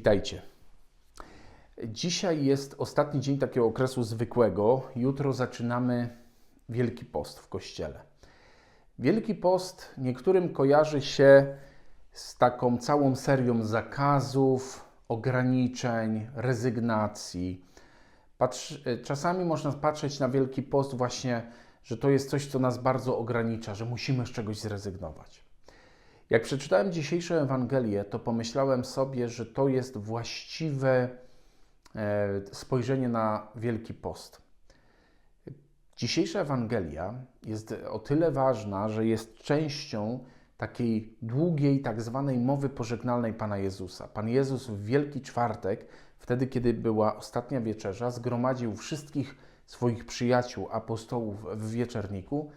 Witajcie. Dzisiaj jest ostatni dzień takiego okresu zwykłego. Jutro zaczynamy Wielki Post w kościele. Wielki Post niektórym kojarzy się z taką całą serią zakazów, ograniczeń, rezygnacji. Czasami można patrzeć na Wielki Post właśnie, że to jest coś, co nas bardzo ogranicza, że musimy z czegoś zrezygnować. Jak przeczytałem dzisiejszą Ewangelię, to pomyślałem sobie, że to jest właściwe e, spojrzenie na Wielki Post. Dzisiejsza Ewangelia jest o tyle ważna, że jest częścią takiej długiej, tak zwanej mowy pożegnalnej Pana Jezusa. Pan Jezus w Wielki Czwartek, wtedy kiedy była ostatnia wieczerza, zgromadził wszystkich swoich przyjaciół, apostołów w wieczerniku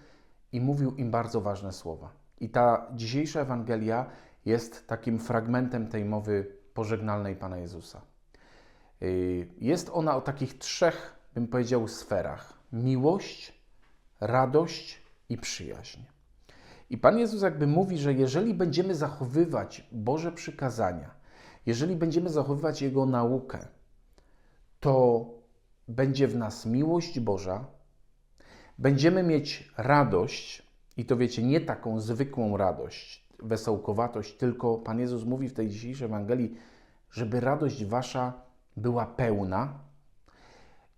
i mówił im bardzo ważne słowa. I ta dzisiejsza Ewangelia jest takim fragmentem tej mowy pożegnalnej Pana Jezusa. Y, jest ona o takich trzech, bym powiedział, sferach: miłość, radość i przyjaźń. I Pan Jezus jakby mówi, że jeżeli będziemy zachowywać Boże przykazania, jeżeli będziemy zachowywać Jego naukę, to będzie w nas miłość Boża, będziemy mieć radość, i to wiecie, nie taką zwykłą radość, wesołkowatość, tylko Pan Jezus mówi w tej dzisiejszej Ewangelii, żeby radość wasza była pełna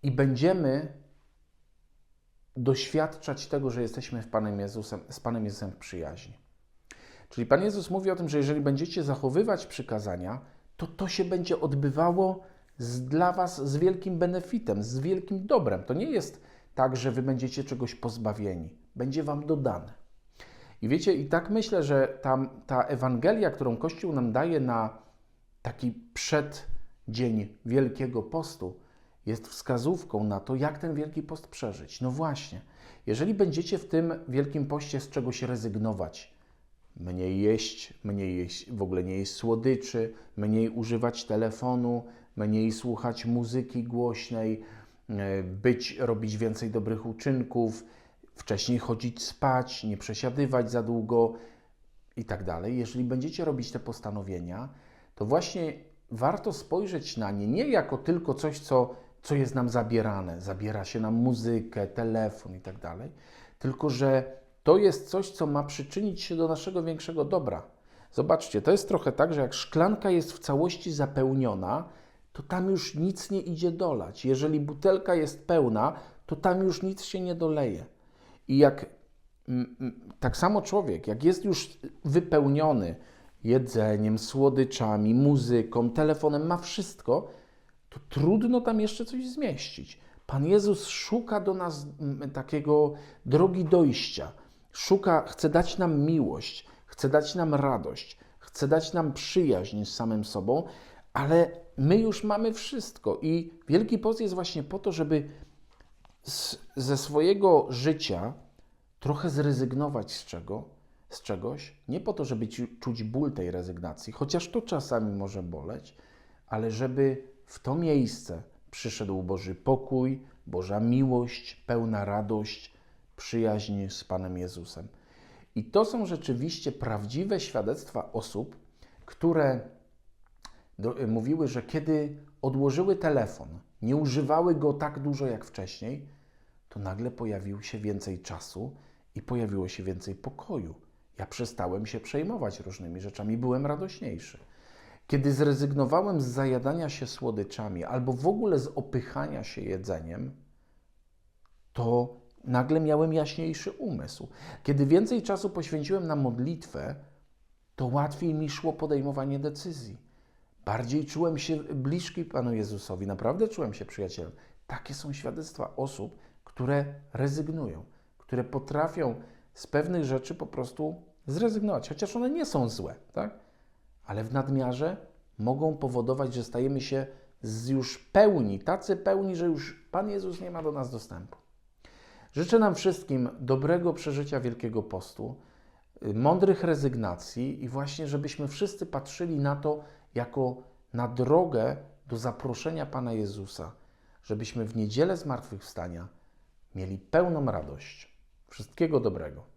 i będziemy doświadczać tego, że jesteśmy w Panem Jezusem, z Panem Jezusem w przyjaźni. Czyli Pan Jezus mówi o tym, że jeżeli będziecie zachowywać przykazania, to to się będzie odbywało z, dla Was z wielkim benefitem, z wielkim dobrem. To nie jest tak, że Wy będziecie czegoś pozbawieni. Będzie Wam dodane. I wiecie, i tak myślę, że tam, ta Ewangelia, którą Kościół nam daje na taki przeddzień Wielkiego Postu, jest wskazówką na to, jak ten Wielki Post przeżyć. No właśnie, jeżeli będziecie w tym Wielkim Poście z czegoś rezygnować, mniej jeść, mniej jeść, w ogóle nie jeść słodyczy, mniej używać telefonu, mniej słuchać muzyki głośnej, e, być, robić więcej dobrych uczynków, wcześniej chodzić spać, nie przesiadywać za długo i tak dalej. Jeżeli będziecie robić te postanowienia, to właśnie warto spojrzeć na nie nie jako tylko coś, co, co jest nam zabierane, zabiera się nam muzykę, telefon i tak dalej, tylko że to jest coś, co ma przyczynić się do naszego większego dobra. Zobaczcie, to jest trochę tak, że jak szklanka jest w całości zapełniona, to tam już nic nie idzie dolać. Jeżeli butelka jest pełna, to tam już nic się nie doleje. I jak tak samo człowiek, jak jest już wypełniony jedzeniem, słodyczami, muzyką, telefonem, ma wszystko, to trudno tam jeszcze coś zmieścić. Pan Jezus szuka do nas takiego drogi dojścia. Szuka, chce dać nam miłość, chce dać nam radość, chce dać nam przyjaźń z samym sobą, ale my już mamy wszystko. I Wielki Post jest właśnie po to, żeby z, ze swojego życia trochę zrezygnować z czego? Z czegoś, nie po to, żeby ci, czuć ból tej rezygnacji, chociaż to czasami może boleć, ale żeby w to miejsce przyszedł Boży pokój, Boża miłość, pełna radość, przyjaźń z Panem Jezusem. I to są rzeczywiście prawdziwe świadectwa osób, które do, mówiły, że kiedy odłożyły telefon, nie używały go tak dużo jak wcześniej, to nagle pojawiło się więcej czasu i pojawiło się więcej pokoju. Ja przestałem się przejmować różnymi rzeczami, byłem radośniejszy. Kiedy zrezygnowałem z zajadania się słodyczami albo w ogóle z opychania się jedzeniem, to nagle miałem jaśniejszy umysł. Kiedy więcej czasu poświęciłem na modlitwę, to łatwiej mi szło podejmowanie decyzji. Bardziej czułem się bliski Panu Jezusowi, naprawdę czułem się przyjacielem. Takie są świadectwa osób, które rezygnują, które potrafią z pewnych rzeczy po prostu zrezygnować, chociaż one nie są złe, tak? ale w nadmiarze mogą powodować, że stajemy się już pełni, tacy pełni, że już Pan Jezus nie ma do nas dostępu. Życzę nam wszystkim dobrego przeżycia Wielkiego Postu, mądrych rezygnacji i właśnie, żebyśmy wszyscy patrzyli na to jako na drogę do zaproszenia Pana Jezusa, żebyśmy w niedzielę zmartwychwstania mieli pełną radość. Wszystkiego dobrego.